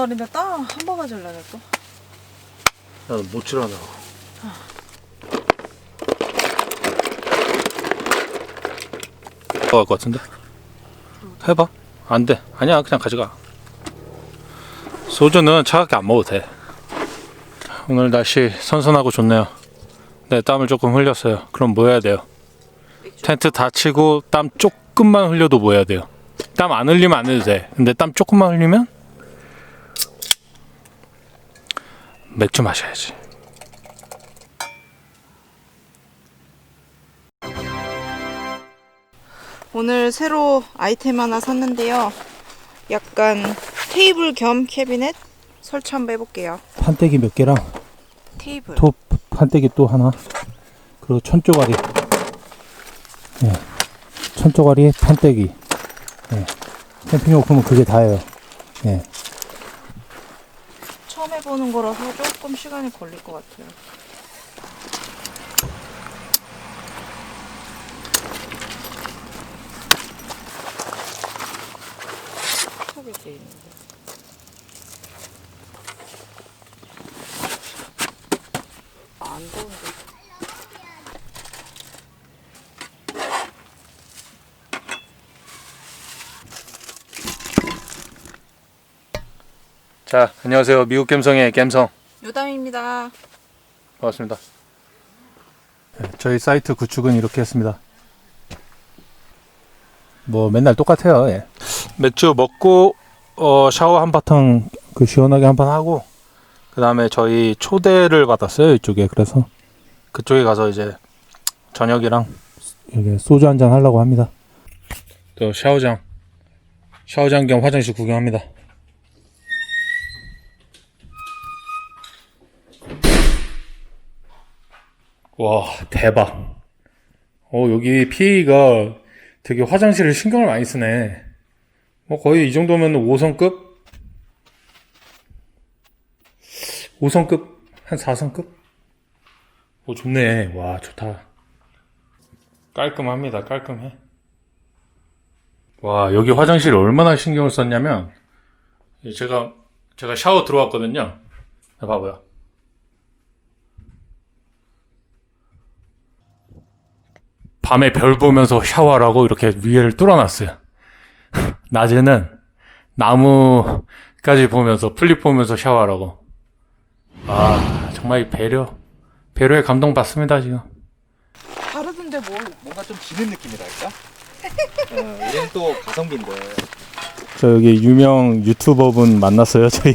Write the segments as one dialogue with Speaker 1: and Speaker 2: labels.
Speaker 1: 날인데 땀한번 맞을려네 또.
Speaker 2: 나는 모칠하나. 들어갈 것 같은데? 해봐. 안 돼. 아니야, 그냥 가져가. 소주는 차갑게 안 먹어도 돼. 오늘 날씨 선선하고 좋네요. 네, 땀을 조금 흘렸어요. 그럼 뭐 해야 돼요? 텐트 다 치고 땀 조금만 흘려도 뭐 해야 돼요? 땀 안 흘리면 안 해도 돼. 근데 땀 조금만 흘리면 맥주 마셔야지.
Speaker 1: 오늘 새로 아이템 하나 샀는데요. 약간 테이블 겸 캐비넷 설치 한번 해볼게요.
Speaker 2: 판때기 몇 개랑
Speaker 1: 테이블.
Speaker 2: 톱 판때기 또 하나 그리고 천조가리 예. 천조가리 판때기 예. 캠핑용품은 그게 다예요 예.
Speaker 1: 해보는 거라서 조금 시간이 걸릴 것 같아요. 톡이 돼 있는데. 아, 안 더운데.
Speaker 2: 자 안녕하세요. 미국 갬성의 갬성.
Speaker 1: 요담입니다.
Speaker 2: 반갑습니다. 네, 저희 사이트 구축은 이렇게 했습니다. 뭐 맨날 똑같아요 예. 맥주 먹고 어, 샤워 한 바탕 그 시원하게 한판 하고 그 다음에 저희 초대를 받았어요 이쪽에. 그래서 그쪽에 가서 이제 저녁이랑 여기 소주 한 잔 하려고 합니다. 또 샤워장. 샤워장 겸 화장실 구경합니다 와 대박. 어 여기 PA가 되게 화장실을 신경을 많이 쓰네. 뭐 거의 이 정도면 5성급? 5성급? 한 4성급? 오 좋네. 와 좋다. 깔끔합니다. 깔끔해. 와 여기 화장실 얼마나 신경을 썼냐면 제가 제가 샤워 들어왔거든요. 봐봐요 밤에 별 보면서 샤워하라고 이렇게 위에를 뚫어놨어요. 낮에는 나무까지 보면서 풀잎 보면서 샤워하라고. 아 정말 이 배려 배려에 감동 받습니다 지금.
Speaker 1: 다르던데 뭘?
Speaker 3: 뭔가 좀 지는 느낌이랄까? 어, 얘는 또 가성비인데
Speaker 2: 저 여기 유명 유튜버분 만났어요 저희.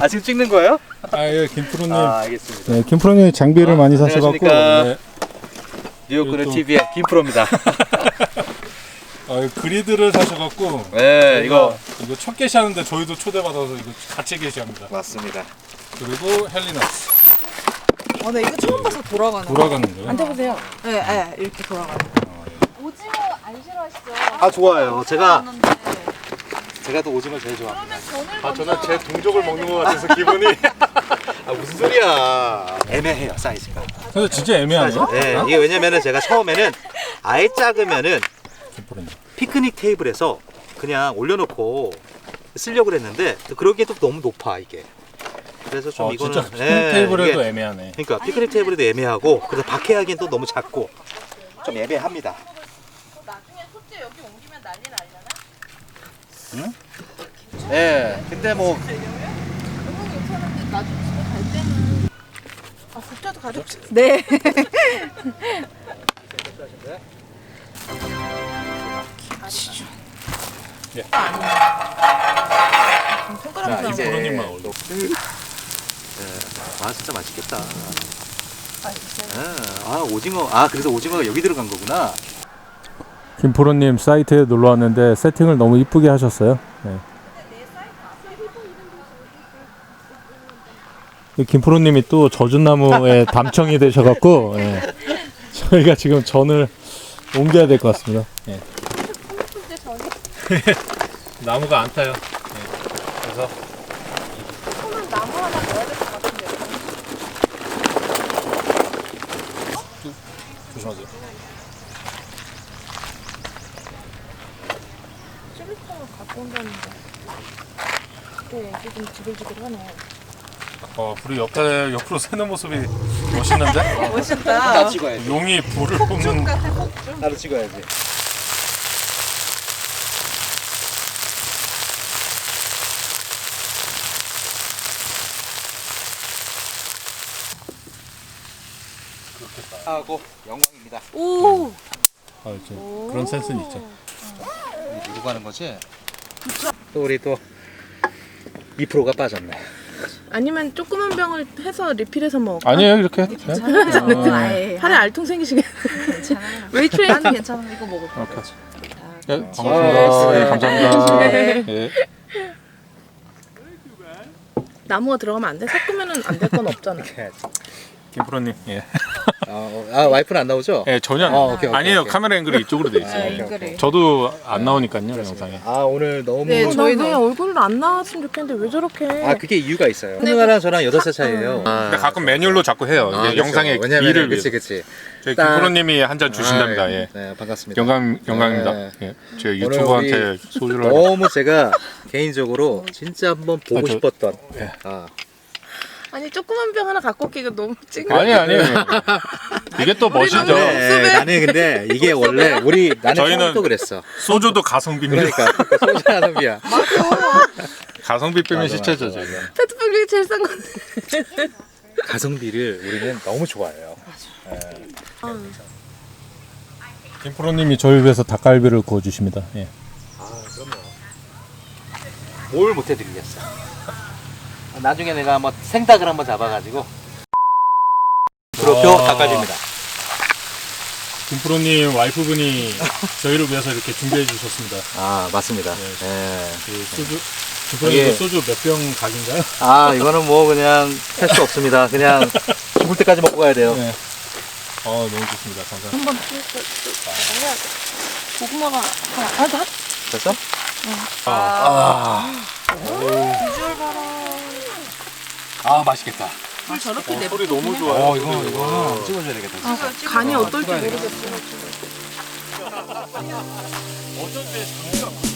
Speaker 3: 아 지금 찍는 거예요?
Speaker 2: 아예 김프로님.
Speaker 3: 아 알겠습니다
Speaker 2: 네 김프로님 장비를
Speaker 3: 아,
Speaker 2: 많이 사셔갖고.
Speaker 3: 안녕하십니까.
Speaker 2: 네.
Speaker 3: 뉴욕그는
Speaker 2: 또-
Speaker 3: TV의 김프로입니다
Speaker 2: 아, 그리드를 사셔갖고.
Speaker 3: 네 이거
Speaker 2: 이거 첫 게시하는데 저희도 초대받아서 이거 같이 게시합니다.
Speaker 3: 맞습니다
Speaker 2: 그리고 헬리나스
Speaker 1: 아, 나 이거 처음 봐서 돌아가는 거.
Speaker 2: 돌아가는 거요.
Speaker 1: 앉아보세요. 네, 네, 이렇게 돌아가는 거.
Speaker 4: 오징어 안 싫어하시죠?
Speaker 3: 아 좋아요 제가
Speaker 1: 왔는데.
Speaker 3: 제가 또 오징어 제일 좋아합니다
Speaker 4: 그러면 전을 먼저
Speaker 2: 동족을 먹는 것 같아서 기분이.
Speaker 3: 아 무슨 소리야 애매해요 사이즈가
Speaker 2: 근데 진짜 애매하네요.
Speaker 3: 네 이게 왜냐면은 제가 처음에는 아예 작으면은. 피크닉 테이블에서 그냥 올려놓고 쓰려고 그랬는데 또 그러기엔 또 너무 높아 이게 그래서 좀
Speaker 2: 어,
Speaker 3: 이거는
Speaker 2: 진짜 피크닉
Speaker 3: 예,
Speaker 2: 테이블에도
Speaker 3: 이게-
Speaker 2: 애매하네.
Speaker 3: 그러니까 피크닉 테이블에도 애매하고 그래서 박해하기엔 또 너무 작고 좀 애매합니다.
Speaker 1: 나중에 소재 여기 옮기면 난리 날려나?
Speaker 3: 예. 근데
Speaker 1: 뭐아 국자도 가져오셨 네. 김치전.
Speaker 2: 예.
Speaker 1: 아, 손가락
Speaker 3: 자,
Speaker 1: 이제
Speaker 2: 올려.
Speaker 3: 예. 아 진짜 맛있겠다.
Speaker 1: 아.
Speaker 3: 예. 아 오징어 아 그래서 오징어가 여기 들어간 거구나.
Speaker 2: 김프로님 사이트에 놀러 왔는데 세팅을 너무 이쁘게 하셨어요. 네. 이 김프로님이 또 젖은 나무에 담청이 되셔갖고 예. 저희가 지금 전을 옮겨야 될 것 같습니다. 예. 나무가 안 타요. 예. 그래서
Speaker 1: 손은 나무 하나 넣어야 될 것 같은데.
Speaker 2: 조심하세요.
Speaker 1: 좀 지글지글하네.
Speaker 2: 어 불이 옆에 옆으로 새는 모습이 멋있는데?
Speaker 1: 멋있다.
Speaker 3: 찍어야지.
Speaker 2: 용이 불을 뿜는
Speaker 3: 나도 찍어야지. 하고 영광입니다.
Speaker 1: 오.
Speaker 2: 아, 저 그런 센스는 있죠.
Speaker 3: 누구 가는 거지? 또 우리 또 2%가 빠졌네.
Speaker 1: 아니면 조그만 병을 해서 리필해서 먹어.
Speaker 2: 아니에요 이렇게 해도 돼?
Speaker 4: 아예.
Speaker 1: 팔에 알통 생기시게.
Speaker 4: 괜찮아요.
Speaker 1: 웨이트레인.
Speaker 4: 나는 괜찮아. 이거 먹을 거야.
Speaker 2: 이렇게. 예, 반갑습니다. 예, 감사합니다. 예.
Speaker 1: 나무가 들어가면 안 돼. 섞으면은 안 될 건 없잖아.
Speaker 2: 김프로님. 예.
Speaker 3: 아, 아 와이프는 안 나오죠?
Speaker 2: 예, 전혀 안
Speaker 3: 어,
Speaker 2: 나와요.
Speaker 3: 오케이, 오케이,
Speaker 2: 아니에요.
Speaker 3: 오케이.
Speaker 2: 카메라 앵글이 이쪽으로 돼
Speaker 3: 아,
Speaker 2: 있어요.
Speaker 3: 오케이,
Speaker 1: 앵글이.
Speaker 3: 오케이.
Speaker 2: 저도 안 나오니까요, 영상에.
Speaker 3: 아 오늘 너무
Speaker 1: 네,
Speaker 3: 아
Speaker 1: 저희 그냥 얼굴 안 나왔으면 좋겠는데 왜 저렇게?
Speaker 3: 그게 이유가 있어요. 누나랑 저랑 8살 차이예요.
Speaker 2: 근데 가끔 매뉴얼로 자꾸 해요. 이게
Speaker 3: 아, 그쵸.
Speaker 2: 영상에
Speaker 3: 왜냐면
Speaker 2: 이를
Speaker 3: 그치
Speaker 2: 위해서.
Speaker 3: 그치.
Speaker 2: 저희
Speaker 3: 딱-
Speaker 2: 김프로님이 한 잔 주신답니다.
Speaker 3: 아,
Speaker 2: 예.
Speaker 3: 네 반갑습니다.
Speaker 2: 영광 영광입니다.
Speaker 3: 네.
Speaker 2: 예. 제가 유튜버한테 소주를
Speaker 3: 너무 제가 개인적으로 진짜 한번 보고
Speaker 2: 아, 저-
Speaker 3: 싶었던
Speaker 2: 예.
Speaker 3: 아,
Speaker 1: 아니 조그만 병 하나 갖고 오기가 너무 찡.
Speaker 2: 아니 아니. 이게 또 멋이죠.
Speaker 3: 네, 나는 근데 이게 원래 우리 나는
Speaker 2: 저희는-
Speaker 3: 처음부터 그랬어.
Speaker 2: 소주도 가성비입니다.
Speaker 3: 그러니까 소주하는 비야.
Speaker 2: 가성비 빼면
Speaker 3: 맞아,
Speaker 2: 시체죠,
Speaker 3: 맞아,
Speaker 2: 저희가.
Speaker 1: 페트병 중에 제일 싼 건데.
Speaker 3: 가성비를 우리는 너무 좋아해요.
Speaker 2: 김프로님이 저희 위해서 닭갈비를 구워 주십니다. 예.
Speaker 3: 뭘 못 해드리겠어. 나중에 내가 한번 생닭을 한번 잡아가지고
Speaker 2: 와.
Speaker 3: 닭갈비입니다.
Speaker 2: 김프로님 와이프분이 저희를 위해서 이렇게 준비해 주셨습니다.
Speaker 3: 아 맞습니다.
Speaker 2: 네.
Speaker 3: 네.
Speaker 2: 그 소주 김프로님
Speaker 3: 이게-
Speaker 2: 그 소주 몇 병 각인가요?
Speaker 3: 아 이거는 뭐 그냥 할 수 없습니다. 그냥 죽을 때까지 먹고 가야 돼요.
Speaker 2: 네. 어 너무 좋습니다. 감사합니다.
Speaker 1: 한번 해야 돼. 고구마가 하나. 아, 나
Speaker 3: 됐어?
Speaker 2: 아,
Speaker 1: 비주얼 봐라.
Speaker 3: 아 맛있겠다.
Speaker 1: 물 저렇게 내.
Speaker 2: 소리 너무 좋아요.
Speaker 3: 어 이거 이거 찍어줘야 되겠다. 진짜.
Speaker 1: 간이 어떨지 모르겠어.
Speaker 3: 배럴이가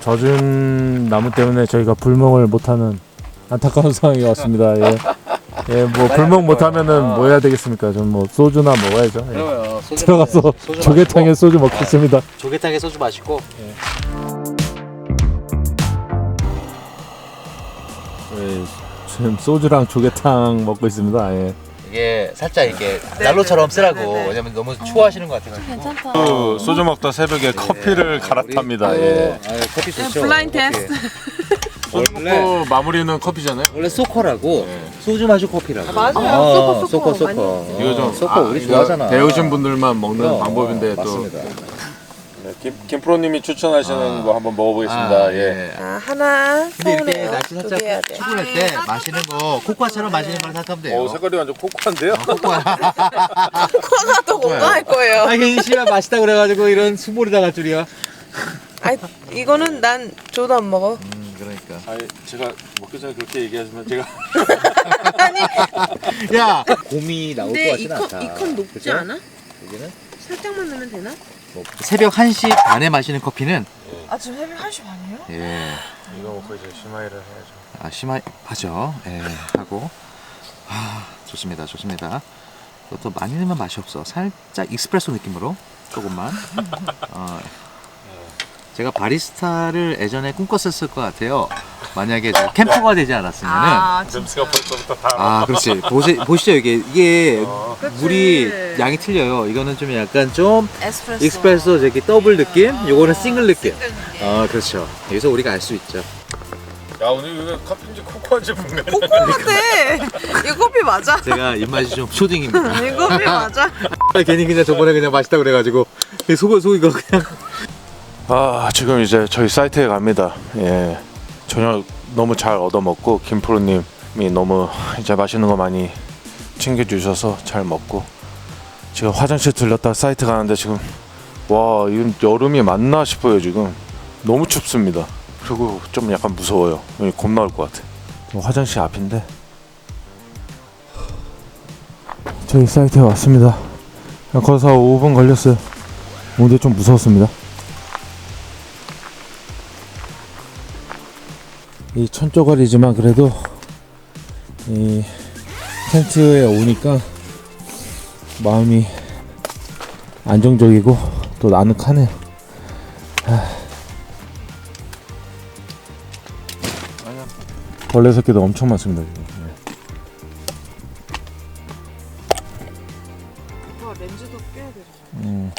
Speaker 2: 젖은 나무 때문에 저희가 불멍을 못하는 안타까운 상황이 왔습니다. 예. 예, 뭐 불멍 못하면은 뭐 해야 되겠습니까? 좀뭐 소주나 먹어야죠. 예.
Speaker 3: 그러면 소주
Speaker 2: 들어가서
Speaker 3: 소주
Speaker 2: 조개탕에
Speaker 3: 마시고,
Speaker 2: 소주 먹겠습니다.
Speaker 3: 조개탕에 소주 마시고
Speaker 2: 예, 지금 소주랑 조개탕 먹고 있습니다. 예.
Speaker 3: 이게 살짝 이게 난로처럼 쓰라고 왜냐면 너무 추워하시는 것 같아가지고.
Speaker 4: 괜찮다.
Speaker 2: 그 소주 먹다 새벽에 커피를 갈아탑니다. 예.
Speaker 3: 아, 커피 좋죠.
Speaker 1: 블라인드
Speaker 3: 커피.
Speaker 1: 테스트.
Speaker 2: 소주
Speaker 3: 원래-
Speaker 2: 먹고 마무리는 커피잖아요.
Speaker 3: 원래 소커라고
Speaker 2: 네.
Speaker 3: 소주 마시고 커피라고.
Speaker 1: 맞아요.
Speaker 3: 어,
Speaker 1: 소커,
Speaker 3: 소커
Speaker 1: 소커.
Speaker 2: 이거 좀
Speaker 3: 어, 소커
Speaker 2: 아,
Speaker 3: 우리
Speaker 2: 이거
Speaker 3: 좋아하잖아.
Speaker 2: 배우신 분들만 먹는
Speaker 3: 그럼,
Speaker 2: 방법인데
Speaker 3: 어,
Speaker 2: 또
Speaker 3: 맞습니다.
Speaker 2: 김, 김프로님이 추천하시는
Speaker 3: 아.
Speaker 2: 거 한번 먹어보겠습니다.
Speaker 3: 아,
Speaker 2: 예.
Speaker 1: 자, 하나.
Speaker 3: 근데 이렇게
Speaker 1: 서운해요.
Speaker 3: 날씨
Speaker 1: 두개
Speaker 3: 살짝
Speaker 1: 해야 돼.
Speaker 3: 피곤할 때 마시는 거 코코아처럼 마시는 걸 생각하면 돼요.
Speaker 2: 어, 색깔이 완전 코코한데요?
Speaker 3: 코코아.
Speaker 1: 코가 더 건강할 거예요.
Speaker 3: 아, 괜히 씨발 맛있다 그래가지고 이런 수모리 당할 줄이야.
Speaker 1: 아, 이거는 난 저도 안 먹어.
Speaker 3: 음, 그러니까.
Speaker 2: 아니, 제가 먹기 전에 그렇게 얘기하시면 제가
Speaker 3: 야, 곰이 나올 것
Speaker 1: 근데 이컨
Speaker 3: 않다.
Speaker 1: 이컨 높지
Speaker 3: 그죠?
Speaker 1: 않아?
Speaker 3: 여기는
Speaker 1: 살짝만 넣으면 되나?
Speaker 3: 뭐 새벽 1시 반에 마시는 커피는
Speaker 1: 아 지금 새벽 1시 반이에요?
Speaker 3: 예,
Speaker 2: 이거 먹고 이제 심하이를 해야죠.
Speaker 3: 아 심하 하죠. 예, 하고 아, 좋습니다, 좋습니다. 이것도 많이 넣으면 맛이 없어. 살짝 익스프레소 느낌으로 조금만. 어, 제가 바리스타를 예전에 꿈꿨었을 것 같아요. 만약에 저 캠퍼가 되지 않았으면은 아,
Speaker 2: 냄새가 벌써부터 다.
Speaker 3: 그렇지 보시, 보시죠 이게 이게
Speaker 1: 그치.
Speaker 3: 물이 양이 틀려요. 이거는 좀 약간 좀
Speaker 1: 에스프레소.
Speaker 3: 익스프레소 저기 더블 느낌, 요거는 싱글 느낌. 아 그렇죠. 여기서 우리가 알 수 있죠.
Speaker 2: 야, 오늘 이거 커피인지 코코인지 모르겠네.
Speaker 1: 코코한데 이거 커피 맞아?
Speaker 3: 제가 입맛이 좀 초딩입니다.
Speaker 1: 이거 커피 맞아?
Speaker 3: 괜히 그냥 저번에 그냥 맛있다 그래가지고 속속 이거 그냥.
Speaker 2: 아, 지금 이제 저희 사이트에 갑니다. 예. 저녁 너무 잘 얻어먹고 김프로님이 너무 이제 맛있는 거 많이 챙겨주셔서 잘 먹고 지금 화장실 들렸다 사이트 가는데 지금 와, 이건 여름이 맞나 싶어요, 지금. 너무 춥습니다. 그리고 좀 약간 무서워요. 겁 나올 것 같아. 화장실 앞인데. 저희 사이트에 왔습니다. 걸어서 5분 걸렸어요. 근데 좀 무서웠습니다. 이 천조가리지만 그래도 이 텐트에 오니까 마음이 안정적이고 또 나늑하네요. 하. 벌레 새끼도 엄청 많습니다 지금. 네.
Speaker 1: 렌즈도 껴야 되죠.
Speaker 2: 음.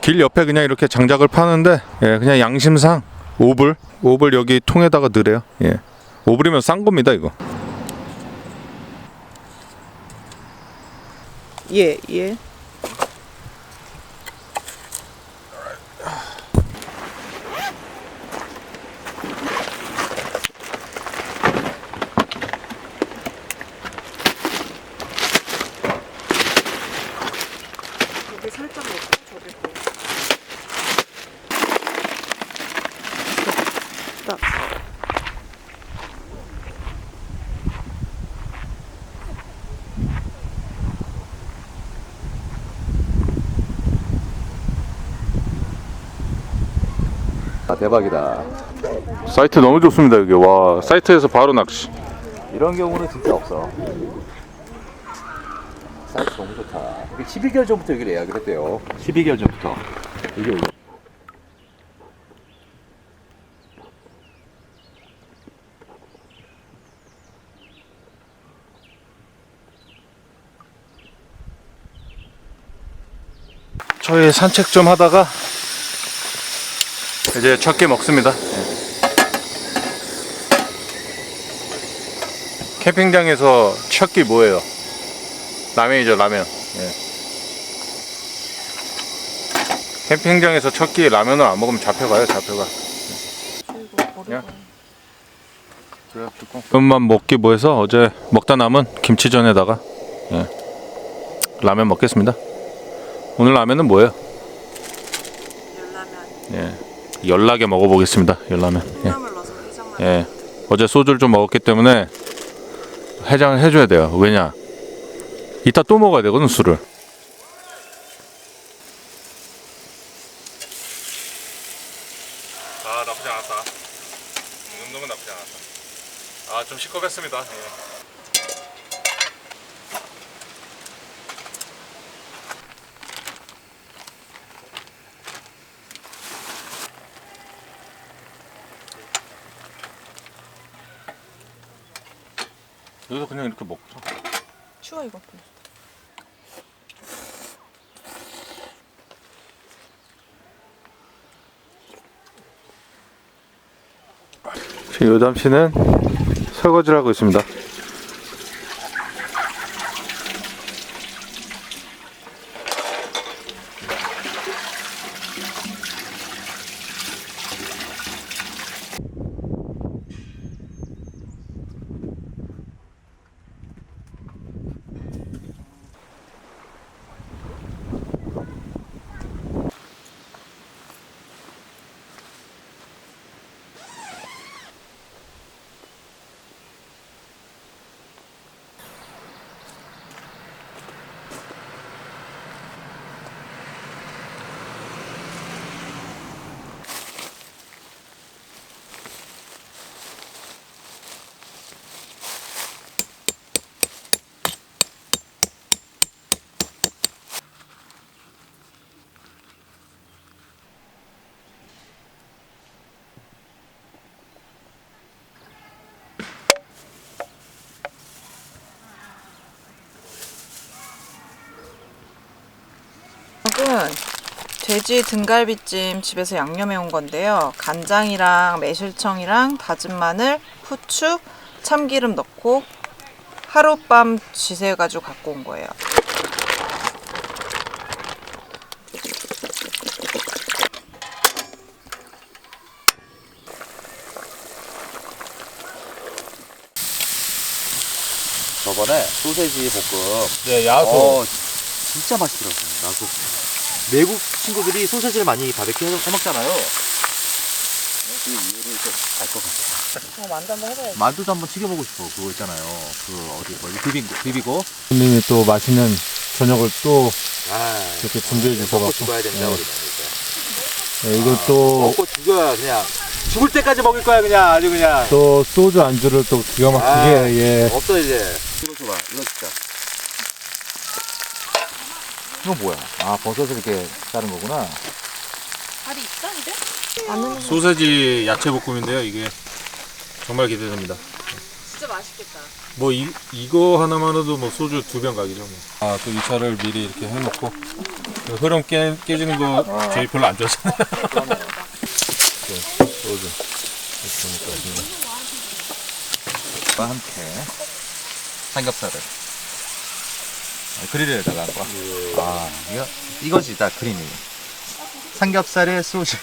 Speaker 2: 길 옆에 그냥 이렇게 장작을 파는데 예, 그냥 양심상 5불 5불 여기 통에다가 넣으래요 예. 5불이면 싼 겁니다 이거
Speaker 1: 예, 예. 여기 살짝 넣고 저기. 딱.
Speaker 3: 아 대박이다.
Speaker 2: 사이트 너무 좋습니다 여기 와 사이트에서 바로 낚시
Speaker 3: 이런 경우는 진짜 없어. 사이즈 너무 좋다. 12개월 전부터 여기를 예약을 했대요. 12개월 전부터. 이게 오늘.
Speaker 2: 저희 산책 좀 하다가 이제 첫끼 먹습니다. 캠핑장에서 첫끼 뭐예요? 라면이죠 라면. 예. 캠핑장에서 첫 끼 라면을 안 먹으면 잡혀가요 잡혀가. 야. 그것만 먹기 뭐해서 어제 먹다 남은 김치전에다가 예. 라면 먹겠습니다. 오늘 라면은 뭐예요?
Speaker 1: 열라면.
Speaker 2: 예. 열나게 먹어보겠습니다. 열라면. 예.
Speaker 1: 콩나물 넣어서 해장만.
Speaker 2: 예. 어제 소주를 좀 먹었기 때문에 해장을 해줘야 돼요. 왜냐? 이따 또 먹어야 되거든 술을. 아 나쁘지 않았다. 이 정도면 나쁘지 않았다. 아 좀 시커했습니다. 예. 여기서 그냥 이렇게 먹자.
Speaker 1: 추워 이거.
Speaker 2: 지금 요담 씨는 설거지를 하고 있습니다.
Speaker 1: 이건 돼지 등갈비찜 집에서 양념해 온 건데요. 간장이랑 매실청이랑 다진 마늘, 후추, 참기름 넣고 하룻밤 지새 가지고 갖고 온 거예요.
Speaker 3: 저번에 소세지 볶음
Speaker 2: 네, 야수.
Speaker 3: 어, 진짜 맛있더라고요. 나도 외국 친구들이 소세지를 많이 바베큐 해, 해 먹잖아요. 그 이유를 좀알것 같아요.
Speaker 1: 어, 만두 한번 해봐야지.
Speaker 3: 만두도 한번 튀겨보고 싶어. 그거 있잖아요. 그 어디 뭐지 비비고 비비고.
Speaker 2: 손님이 또 맛있는 저녁을 또
Speaker 3: 아,
Speaker 2: 이렇게 준비해
Speaker 3: 먹고
Speaker 2: 주셔갖고
Speaker 3: 죽어야 된다
Speaker 2: 네.
Speaker 3: 우리는 이제.
Speaker 2: 네, 이거 또
Speaker 3: 먹고 죽어야 그냥 죽을 때까지 먹을 거야 그냥 아주 그냥.
Speaker 2: 또 소주 안주를 또 기가 막히게
Speaker 3: 아.
Speaker 2: 예.
Speaker 3: 없어 이제. 이거 줘봐. 이거 진짜. 이거 뭐야? 아 버섯을 이렇게 자른 거구나.
Speaker 4: 다리 있어 이제?
Speaker 2: 소세지 야채 볶음인데요. 이게 정말 기대됩니다.
Speaker 4: 진짜 맛있겠다.
Speaker 2: 뭐 이, 이거 하나만으로도 뭐 소주 두 병 가기죠. 뭐. 아또 이 차를 미리 이렇게 해놓고 그 흐름 깨, 깨지는 거 저희 별로 안 좋아하잖아요. 네, 소주. 이렇게 넣습니다.
Speaker 3: 과 함께 삼겹살을 아, 그릴에다가 한 거. 아 이거 이거지 딱 그림이. 삼겹살에 소주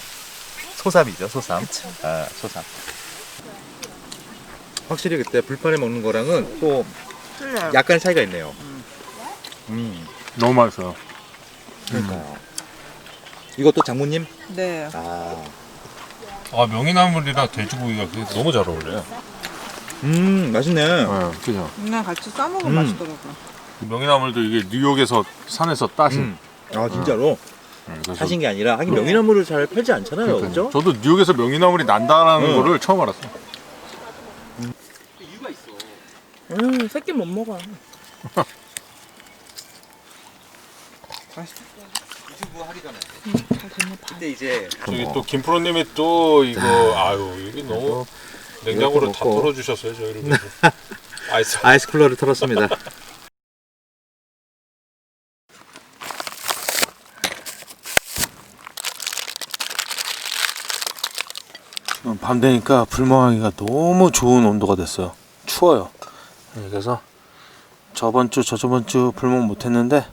Speaker 3: 소삼이죠 소삼. 아 소삼. 확실히 그때 불판에 먹는 거랑은 또
Speaker 1: 틀려요.
Speaker 3: 약간 차이가 있네요. 음,
Speaker 2: 너무 맛있어요.
Speaker 3: 그러니까요. 이것도 장모님?
Speaker 1: 네.
Speaker 3: 아,
Speaker 2: 아 명이나물이랑 돼지고기가 그게 너무 잘 어울려요.
Speaker 3: 음 맛있네.
Speaker 2: 네, 그죠.
Speaker 1: 그냥 같이 싸먹으면
Speaker 3: 음.
Speaker 1: 맛있더라고요.
Speaker 2: 명이나물도 이게 뉴욕에서 산에서 따신.
Speaker 3: 음. 아 진짜로
Speaker 2: 음, 그래서
Speaker 3: 하신 게 아니라 하긴 명이나물을 잘 팔지 않잖아요. 그렇죠?
Speaker 2: 저도 뉴욕에서 명이나물이 난다라는
Speaker 3: 응.
Speaker 2: 거를 처음 알았어요.
Speaker 1: 음, 새끼 못 먹어.
Speaker 3: 유튜브 하기 전에
Speaker 1: 잘 됐네.
Speaker 3: 그때 이제
Speaker 2: 저기 또 김프로님이 또 이거 아유 이게 너무 냉장고를 다
Speaker 3: 먹고.
Speaker 2: 털어주셨어요 저희를. 아이스.
Speaker 3: 아이스 쿨러를 털었습니다.
Speaker 2: 밤 되니까 불멍하기가 너무 좋은 온도가 됐어요. 추워요. 네, 그래서 저번 주 저저번 주 불멍 못 했는데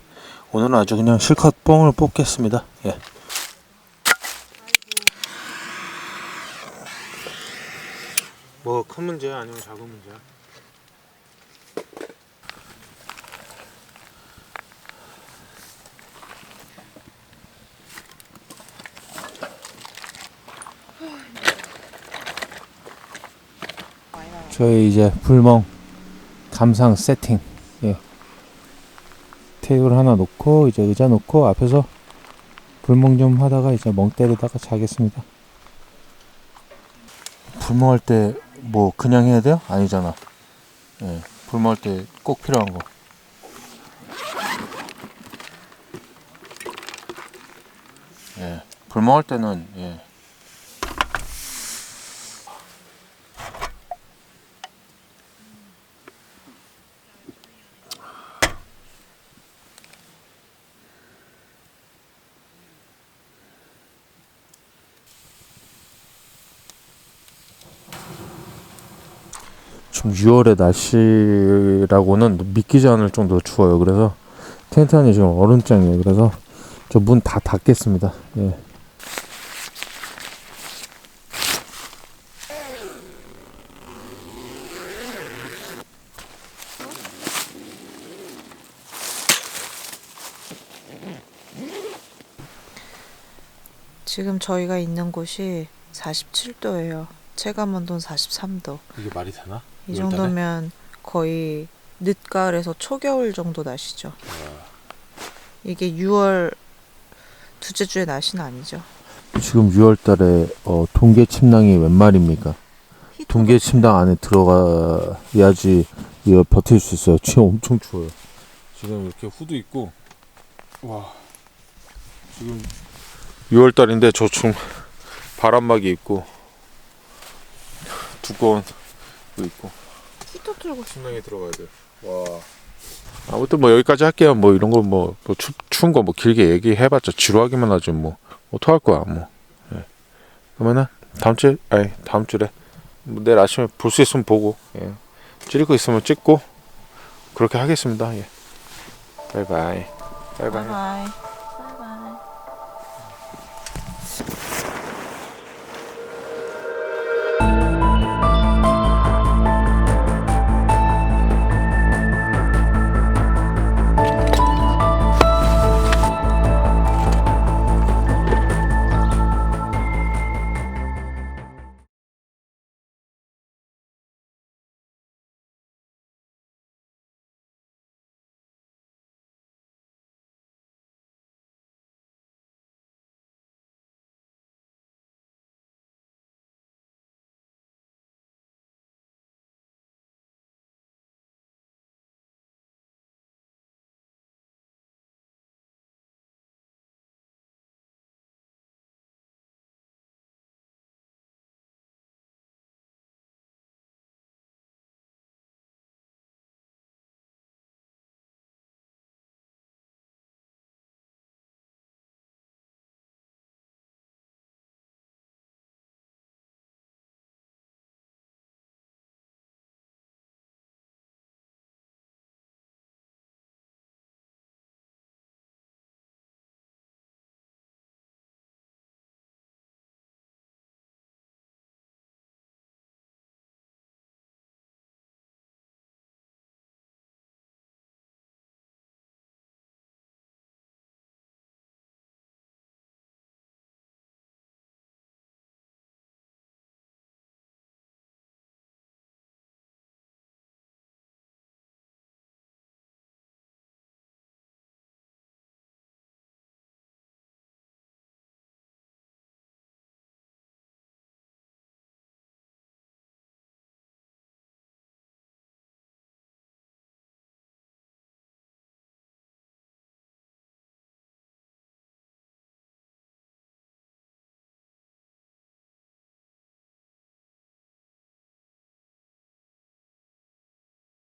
Speaker 2: 오늘은 아주 그냥 실컷 뻥을 뽑겠습니다. 예. 뭐 큰 문제야 아니면 작은 문제야? 저희 이제 불멍 감상 세팅 예. 테이블 하나 놓고 이제 의자 놓고 앞에서 불멍 좀 하다가 이제 멍 때리다가 자겠습니다 불멍할 때 뭐 그냥 해야 돼요? 아니잖아 예. 불멍할 때 꼭 필요한 거 예. 불멍할 때는 예. 지금 6월의 날씨라고는 믿기지 않을 정도로 추워요. 그래서 텐트 안이 지금 얼음장이에요. 그래서 저 문 다 닫겠습니다. 예.
Speaker 1: 지금 저희가 있는 곳이 47도예요. 체감 온도는 43도.
Speaker 2: 이게 말이 되나?
Speaker 1: 이 정도면 거의 늦가을에서 초겨울 정도 날씨죠. 이게 6월 둘째 주의 날씨는 아니죠.
Speaker 2: 지금 6월 달에 어, 동계 침낭이 웬 말입니까? 동계 침낭 안에 들어가야지 이거 버틸 수 있어요. 지금 엄청 추워요. 지금 이렇게 후드 입고 와 지금 6월 달인데 저 지금 바람막이 입고 두꺼운 거 입고
Speaker 1: 히터 틀고
Speaker 2: 침낭에 들어가야 돼. 와. 아무튼 뭐 여기까지 할게요. 뭐 이런 거뭐 추운 거 뭐 길게 얘기해봤자 지루하기만 하지 뭐 어떡할 거야 뭐. 예. 그러면은 다음 주에 아니 다음 주래 뭐 내일 아침에 볼 수 있으면 보고 예. 찍을 거 있으면 찍고 그렇게 하겠습니다. 예. 바이바이. 바이바이.
Speaker 1: 바이바이.